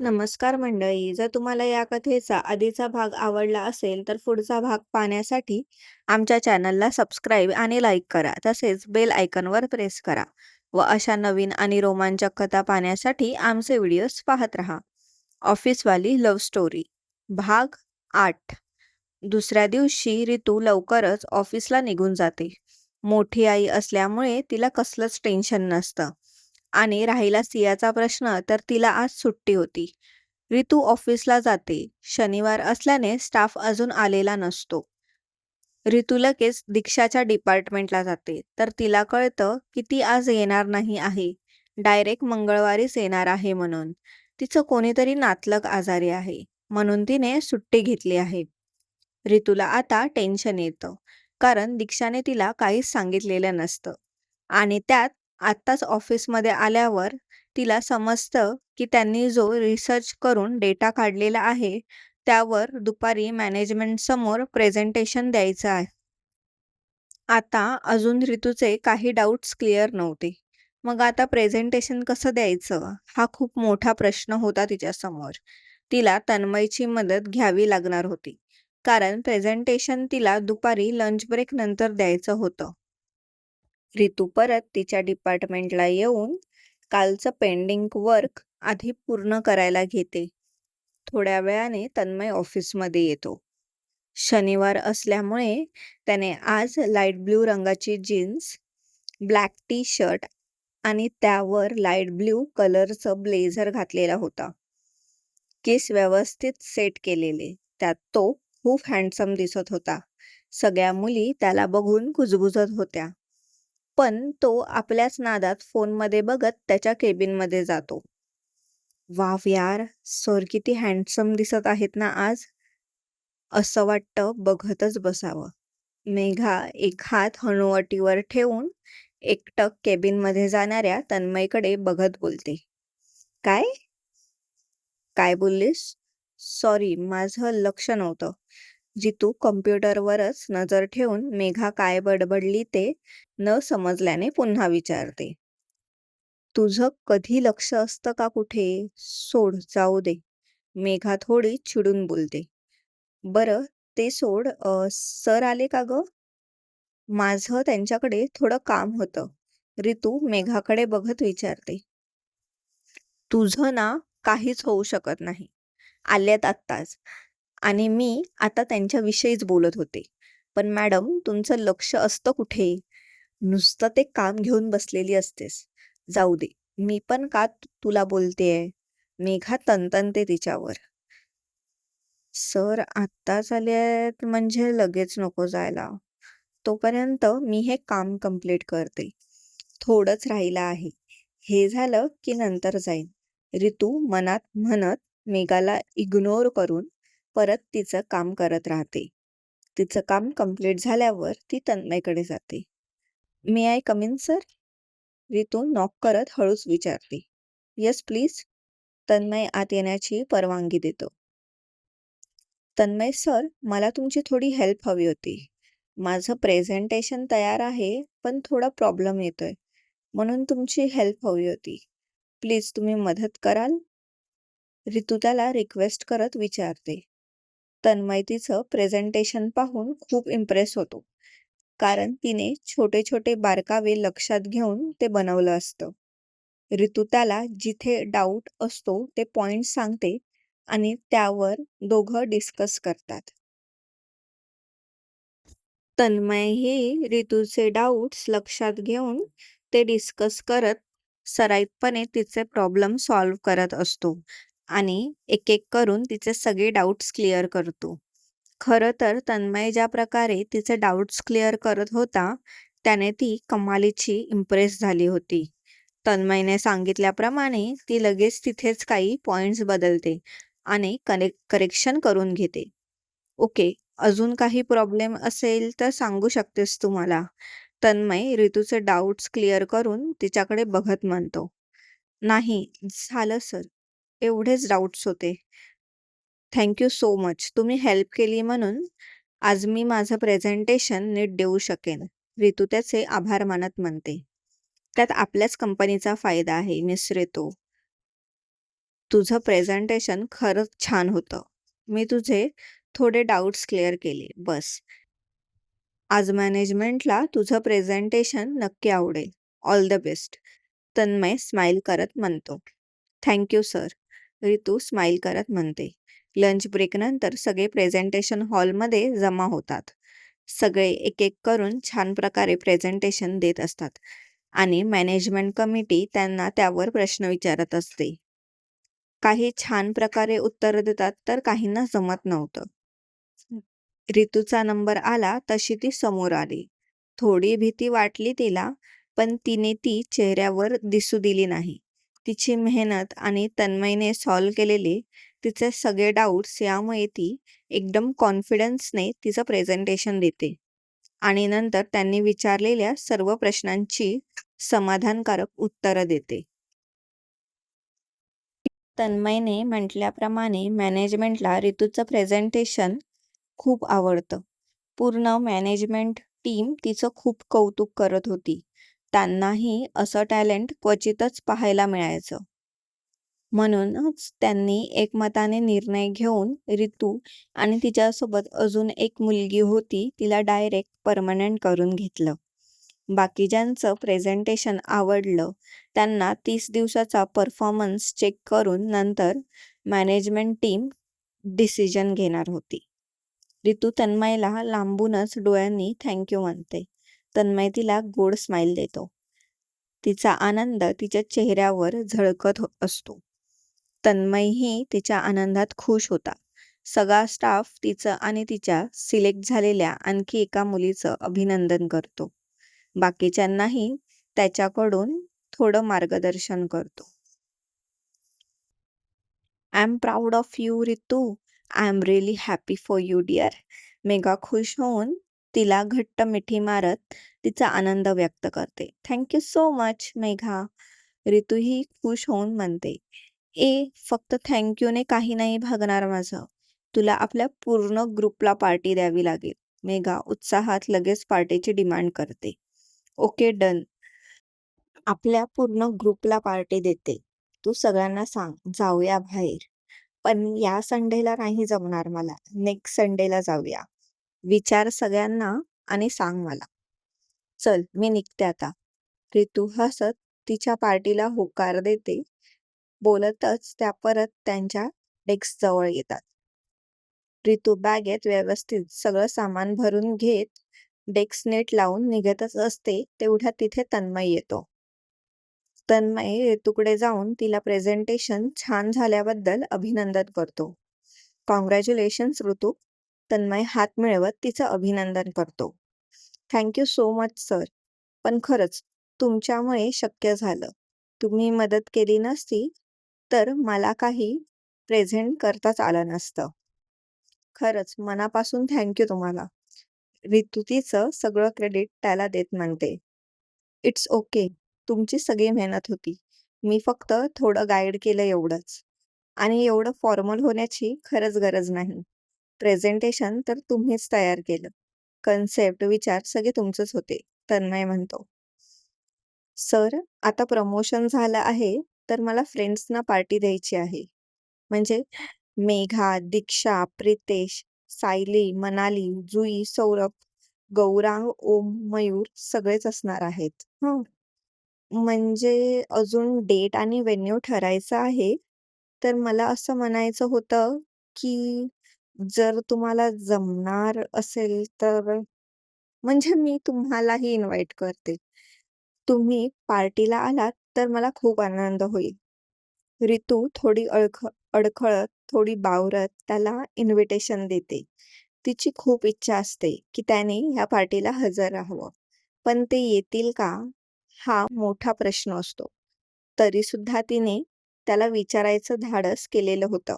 नमस्कार मंडळी. जर तुम्हाला या कथेचा आधीचा भाग आवडला असेल, तर पुढचा भाग पाहण्यासाठी आमच्या चॅनलला सबस्क्राईब आणि लाईक करा. तसेच बेल आयकनवर प्रेस करा व अशा नवीन आणि रोमांचक कथा पाहण्यासाठी आमचे व्हिडिओज पाहत राहा. ऑफिसवाली लव्ह स्टोरी भाग आठ दुसऱ्या दिवशी रितू लवकरच ऑफिसला निघून जाते. मोठी आई असल्यामुळे तिला कसलंच टेन्शन नसतं आणि राहिला सियाचा प्रश्न तर तिला आज सुट्टी होती. रितू ऑफिसला जाते. शनिवार असल्याने स्टाफ अजून आलेला नसतो. रितू लगेच दीक्षाच्या डिपार्टमेंटला जाते. तर तिला कळतं की ती आज येणार नाही आहे. डायरेक्ट मंगळवारीच येणार आहे म्हणून. तिचं कोणीतरी नातलग आजारी आहे. म्हणून तिने सुट्टी घेतली आहे. रितूला आता टेन्शन येतं. कारण दीक्षाने तिला काहीच सांगितलेलं नसतं. आणि त्यात आत्ताच ऑफिसमध्ये आल्यावर तिला समजतं की त्यांनी जो रिसर्च करून डेटा काढलेला आहे त्यावर दुपारी मॅनेजमेंटसमोर प्रेझेंटेशन द्यायचं आहे. आता अजून रितूचे काही डाऊट्स क्लिअर नव्हते. मग आता प्रेझेंटेशन कसं द्यायचं हा खूप मोठा प्रश्न होता तिच्यासमोर. तिला तन्मयची मदत घ्यावी लागणार होती. कारण प्रेझेंटेशन तिला दुपारी लंच ब्रेक नंतर द्यायचं होतं. रितू परत तिच्या डिपार्टमेंटला येऊन कालचं पेंडिंग वर्क आधी पूर्ण करायला घेते. थोड्या वेळाने तन्मय ऑफिसमध्ये येतो. शनिवार असल्यामुळे त्याने आज लाइट ब्ल्यू रंगाची जीन्स, ब्लॅक टी शर्ट आणि त्यावर लाइट ब्ल्यू कलरचं ब्लेझर घातलेला होता. केस व्यवस्थित सेट केलेले. त्यात तो खूप हँडसम दिसत होता. सगळ्या मुली त्याला बघून कुजबुजत होत्या. पण तो आपल्याच नादात फोनमध्ये बघत त्याच्या केबिनमध्ये जातो. वाव यार, सर किती हँडसम दिसत आहेत ना आज. असं वाटतं बघतच बसावं. मेघा एक हात हनुवटीवर ठेवून एकटक केबिनमध्ये जाणाऱ्या तन्मयकडे बघत बोलते. काय? काय बोललीस? सॉरी, माझं लक्ष नव्हतं. जितू कम्प्युटरवरच नजर ठेवून मेघा काय बडबडली ते न समजल्याने पुन्हा विचारते. तुझं कधी लक्ष असतं का कुठे? सोड, जाऊ दे. मेघा थोडी चिडून बोलते. बरं ते सोड, सर आले का ग माझं त्यांच्याकडे थोडं काम होतं. रितू मेघाकडे बघत विचारते. तुझं ना काहीच होऊ शकत नाही. आल्यात आत्ताच. आणि मी आता त्यांच्याविषयीच बोलत होते. पण मॅडम तुमचं लक्ष असतं कुठे? नुसतं ते काम घेऊन बसलेली असतेस. जाऊ दे. मी पण का तुला बोलतेय? मेघा तनतनते तिच्यावर. सर आत्ताच आलेत म्हणजे लगेच नको जायला. तोपर्यंत मी हे काम कंप्लीट करते. थोडंच राहिलं आहे. हे झालं की नंतर जाईन. रितू मनात म्हणत मेघाला इग्नोर करून परत तिचं काम करत राहते. तिचं काम कंप्लीट झाल्यावर ती तन्मयकडे जाते. May I come in sir? Ritu knock करत हळूच विचारते. Yes please. तन्मय आत येण्याची परवानगी देतो. तन्मय सर, मला तुमची थोडी हेल्प हवी होती. माझं प्रेझेंटेशन तयार आहे पण थोडा प्रॉब्लेम येतोय. म्हणून तुमची हेल्प हवी होती. प्लीज तुम्ही मदत कराल? रितू त्याला रिक्वेस्ट करत विचारते. तन्मय तिचं प्रेझेंटेशन पाहून खूप इम्प्रेस होतो. कारण तिने छोटे छोटे बारकावे लक्षात घेऊन ते बनवलं असतं. ऋतू त्याला जिथे डाऊट असतो ते पॉइंट सांगते आणि त्यावर दोघं डिस्कस करतात. तन्मयही ऋतूचे डाऊट्स लक्षात घेऊन ते डिस्कस करत सराईतपणे तिचे प्रॉब्लेम सॉल्व्ह करत असतो आणि एक एक करून तिचे सगळे डाऊट्स क्लिअर करतो. खरं तर तन्मय ज्या प्रकारे तिचे डाऊट्स क्लिअर करत होता त्याने ती कमालीची इम्प्रेस झाली होती. तन्मयने सांगितल्याप्रमाणे ती लगेच तिथेच काही पॉइंट्स बदलते आणि करेक्शन करून घेते. ओके, अजून काही प्रॉब्लेम असेल तर सांगू शकतेस तू मला. तन्मय रितूचे डाऊट्स क्लिअर करून तिच्याकडे बघत म्हणतो. नाही, झालं सर. एवढेच डाऊट्स होते. Thank you so much. तुम्ही हेल्प केली म्हणून आज मी माझं प्रेझेंटेशन नीट देऊ शकेन. रितू त्याचे आभार मानत म्हणते. त्यात आपल्याच कंपनीचा फायदा आहे, मिस रितू. तुझं प्रेझेंटेशन खरंच छान होतं. मी तुझे थोडे डाउट्स क्लिअर केले. बस. आज मॅनेजमेंटला तुझं प्रेझेंटेशन नक्की आवडेल. All the best. Tanmay smile करत म्हणतो. Thank you sir. Ritu smile करत म्हणते. लंच ब्रेकनंतर सगळे प्रेझेंटेशन हॉलमध्ये जमा होतात. सगळे एक एक करून छान प्रकारे प्रेझेंटेशन देत असतात आणि मॅनेजमेंट कमिटी त्यांना त्यावर प्रश्न विचारत असते. काही छान प्रकारे उत्तर देतात तर काहींना जमत नव्हतं. रितूचा नंबर आला तशी ती समोर आली. थोडी भीती वाटली तिला, पण तिने ती चेहऱ्यावर दिसू दिली नाही. तिची मेहनत आणि तन्मयने सॉल्व केलेले तिचे सगळे डाऊट्स यामुळे ती एकदम कॉन्फिडन्सने तिचं प्रेझेंटेशन देते आणि नंतर त्यांनी विचारलेल्या सर्व प्रश्नांची समाधानकारक उत्तरं देते. तन्मयने म्हटल्याप्रमाणे मॅनेजमेंटला ऋतूचं प्रेझेंटेशन खूप आवडतं. पूर्ण मॅनेजमेंट टीम तिचं खूप कौतुक करत होती. त्यांनाही असं टॅलेंट क्वचितच पाहायला मिळायचं. म्हणूनच त्यांनी एकमताने निर्णय घेऊन रितू आणि तिच्यासोबत अजून एक मुलगी होती तिला डायरेक्ट परमनंट करून घेतलं. बाकीच्यांचं प्रेझेंटेशन आवडलं त्यांना तीस दिवसाचा परफॉर्मन्स चेक करून नंतर मॅनेजमेंट टीम डिसिजन घेणार होती. रितू तन्मयला लांबूनच डोळ्यांनी थँक्यू म्हणते. तन्मय तिला गोड स्माईल देतो. तिचा आनंद तिच्या चेहऱ्यावर झळकत हो, असतो. तन्मयही तिच्या आनंदात खुश होता. सगळा स्टाफ तिचं आणि तिच्या सिलेक्ट झालेल्या आणखी एका मुलीचं अभिनंदन करतो. बाकीच्यांनाही त्याच्याकडून थोडं मार्गदर्शन करतो. I am proud of you Ritu. I am really happy for you dear. Megha खुश होऊन तिला घट्ट मिठी मारत तिचा आनंद व्यक्त करते. Thank you so much Megha. रितूही खुश होऊन म्हणते. ए फक्त थँक्यूने काही नाही भागणार माझं. तुला आपल्या पूर्ण ग्रुपला पार्टी द्यावी लागेल. मेघा उत्साहात लगेच पार्टीची डिमांड करते. Okay done. आपल्या पूर्ण ग्रुपला पार्टी देते. तू सगळ्यांना सांग जाऊया बाहेर. पण या संडेला नाही जमणार मला. नेक्स्ट संडेला जाऊया. विचार सगळ्यांना आणि सांग मला. चल मी निघते आता. रितू हसत तिच्या पार्टीला होकार देते. बोलतच त्या परत त्यांच्या डेस्कजवळ येतात. रितू बॅगेत व्यवस्थित सगळं सामान भरून घेत डेस्क नेट लावून निघतच असते तेवढ्या तिथे तन्मय येतो. तन्मय ऋतूकडे जाऊन तिला प्रेझेंटेशन छान झाल्याबद्दल अभिनंदन करतो. कॉंग्रॅच्युलेशन्स ऋतू. तन्मय हात मिळवत तिचं अभिनंदन करतो. Thank you so much sir. पण खरंच तुमच्यामुळे शक्य झालं. तुम्ही मदत केली नसती तर मला काही प्रेझेंट करताच आलं नसतं. खरंच मनापासून थँक्यू तुम्हाला. रितू तिचं सगळं क्रेडिट त्याला देत म्हणते. It's okay. तुमची सगळी मेहनत होती. मी फक्त थोडं गाईड केलं एवढंच. आणि एवढं फॉर्मल होण्याची खरंच गरज नाही. प्रेझेंटेशन तर तुम्हीच तयार केलं. कन्सेप्ट, विचार सगळे तुमचेच होते. तन्मय म्हणतो. सर आता प्रमोशन झालं आहे तर मला फ्रेंड्सना पार्टी द्यायची आहे. म्हणजे मेघा, दीक्षा, प्रितेश, सायली, मनाली, जुई, सौरभ, गौरांग, ओम, मयूर सगळेच असणार आहेत. म्हणजे अजून डेट आणि वेन्यू ठरायचं आहे. तर मला असं म्हणायचं होतं, की जर तुम्हाला जमणार असेल तर म्हणजे मी तुम्हालाही इन्व्हाईट करते. तुम्ही पार्टीला आलात तर मला खूप आनंद होईल. रितू थोडी अळख अडखळत, थोडी बावरत त्याला इन्व्हिटेशन देते. तिची खूप इच्छा असते, की त्याने ह्या पार्टीला हजर राहावं. पण ते येतील का? हा मोठा प्रश्न असतो. तरीसुद्धा तिने त्याला विचारायचं धाडस केलेलं होतं.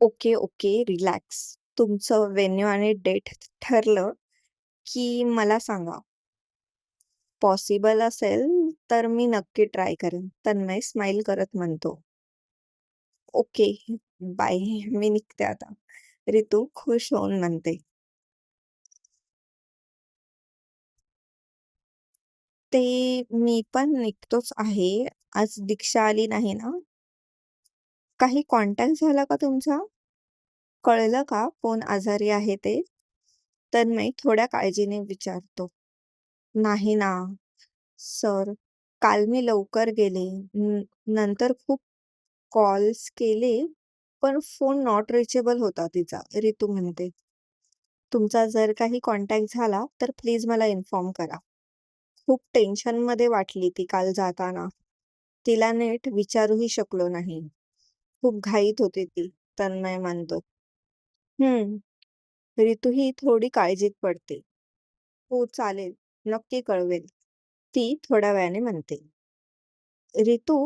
Okay, okay. रिलॅक्स. तुमचं व्हेन्यू आणि डेट ठरलं, की मला सांगा. पॉसिबल असेल तर मी नक्की ट्राय करेन. तन्मय स्माईल करत म्हणतो. ओके. बाय. मी निघते आता. रितू खुश होऊन म्हणते. ते मी पण निघतोच आहे आज दीक्षा आली नाही ना? काही कॉन्टॅक्ट झाला का तुमचा? कळलं का कोण आजारी आहे ते? तन्मय थोड्या काळजीने विचारतो. नाही ना. सर, काल मी लवकर गेले. न नंतर खूप कॉल्स केले, पण फोन नॉट रिचेबल होता तिचा, रितू म्हणते. तुमचा जर काही कॉन्टॅक्ट झाला तर प्लीज मला इन्फॉर्म करा. खूप टेन्शनमध्ये वाटली ती काल जाताना. तिला नीट विचारूही शकलो नाही. खूप घाईत होती ती, तन्मय म्हणतो. हं. रितूही थोडी काळजीत पडते. हो चालेल, नक्की कळवेल. ती थोड्या वेळाने म्हणते. रितू,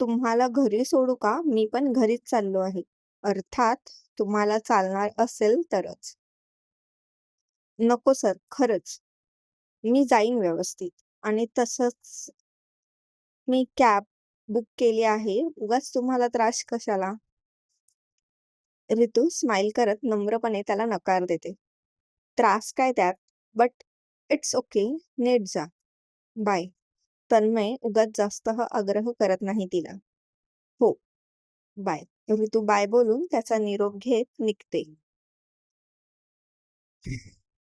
तुम्हाला घरी सोडू का? मी पण घरीच चाललो आहे. अर्थात तुम्हाला चालणार असेल तरच. नको सर, खरंच. मी जाईन व्यवस्थित आणि तसंच मी कॅब बुक केली आहे. उगाच तुम्हाला त्रास कशाला? रितू स्माइल करत नम्रपणे त्याला नकार देते. त्रास काय त्यात? But it's okay. नीट जा. बाय. तन्मय उगाच जास्त आग्रह करत नाही तिला. हो. बाय. ऋतू बाय बोलून त्याचा निरोप घेत निघते.